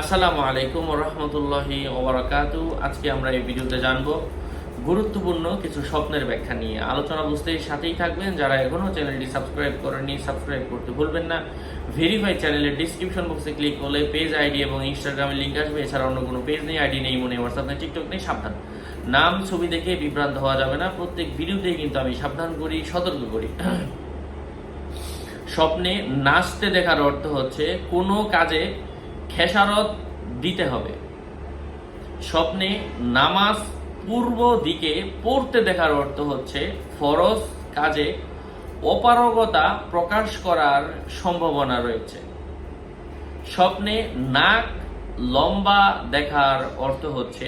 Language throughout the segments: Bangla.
আসসালামু আলাইকুম রহমতুল্লাহি ওবরাকাতু আজকে আমরা এই ভিডিওতে জানব গুরুত্বপূর্ণ কিছু স্বপ্নের ব্যাখ্যা নিয়ে। আলোচনা বুঝতে সাথেই থাকবেন। যারা এখনও চ্যানেলটি সাবস্ক্রাইব করেননি, সাবস্ক্রাইব করতে ভুলবেন না। ভেরিফাই চ্যানেলের ডিসক্রিপশন বক্সে ক্লিক করলে পেজ আইডি এবং ইনস্টাগ্রামের লিঙ্ক আসবে। এছাড়া অন্য কোনো পেজ নেই আইডি নেই, মনে হোয়াটসঅ্যাপ নেই টিকটক নেই, সাবধান। নাম, ছবি দেখে বিভ্রান্ত হওয়া যাবে না। প্রত্যেক ভিডিওতেই কিন্তু আমি সাবধান করি, সতর্ক করি। স্বপ্নে নাচতে দেখার অর্থ হচ্ছে কোনো কাজে খেসারত দিতে হবে। স্বপ্নে নামাজ পূর্ব দিকে পড়তে দেখার অর্থ হচ্ছে ফরজ কাজে অপারগতা প্রকাশ করার সম্ভাবনা রয়েছে। স্বপ্নে নাক লম্বা দেখার অর্থ হচ্ছে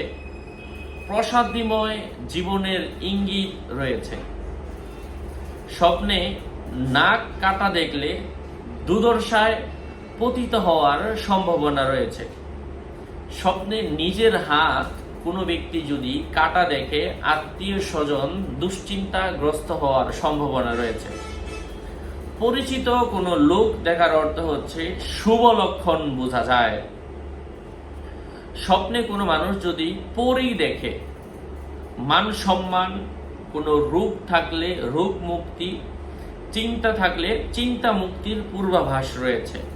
প্রসাদময় জীবনের ইঙ্গিত রয়েছে। স্বপ্নে নাক কাটা দেখলে দুর্দশায় পতিত হওয়ার সম্ভাবনা রয়েছে। স্বপ্নে নিজের হাত কোনো ব্যক্তি যদি কাটা দেখে, আত্মীয় স্বজন দুশ্চিন্তাগ্রস্ত হওয়ার সম্ভাবনা রয়েছে। পরিচিত কোনো লোক দেখার অর্থ হচ্ছে শুভ লক্ষণ বোঝা যায়। স্বপ্নে কোনো মানুষ যদি পরেই দেখে, মান সম্মান, কোনো রূপ থাকলে রূপ মুক্তি, চিন্তা থাকলে চিন্তা মুক্তির পূর্বাভাস রয়েছে।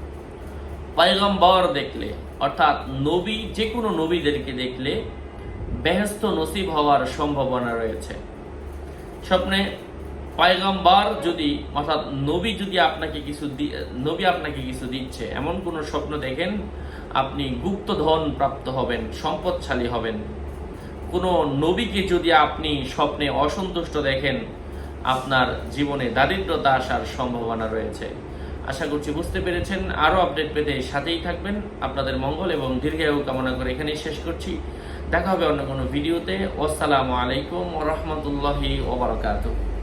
পয়গম্বর দেখলে, অর্থাৎ নবী যে কোনো নবীদেরকে দেখলে বেহেস্ত নসিব হওয়ার সম্ভাবনা রয়েছে। স্বপ্নে পয়গম্বর যদি, অর্থাৎ নবী যদি আপনাকে কিছু নবী আপনাকে কিছু দিচ্ছে, এমন কোন স্বপ্ন দেখেন, আপনি গুপ্ত ধন প্রাপ্ত হবেন, সম্পদশালী হবেন। কোনো নবীকে যদি আপনি স্বপ্নে অসন্তুষ্ট দেখেন, আপনার জীবনে দারিদ্রতা আসার সম্ভাবনা রয়েছে। আশা করছি বুঝতে পেরেছেন। আরও আপডেট পেতে সাথেই থাকবেন। আপনাদের মঙ্গল এবং দীর্ঘায়ু কামনা করে এখানেই শেষ করছি। দেখা হবে অন্য কোনো ভিডিওতে। আসসালামু আলাইকুম রহমতুল্লাহি ওবরাকাতুহ